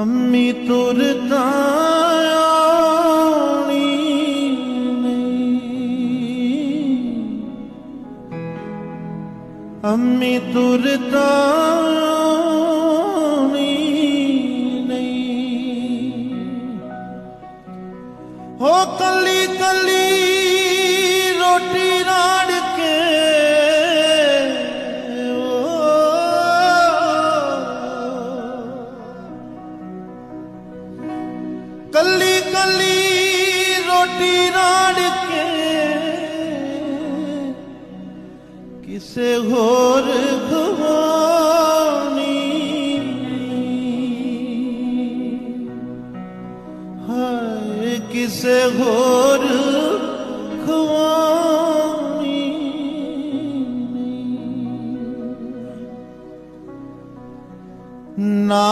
আমি তোর দায়ী আমি তোর দায়ী নেই। ও কলি কলি कली कली रोटी राड़ के। किसे होर भवानी? हाय किसे होर ना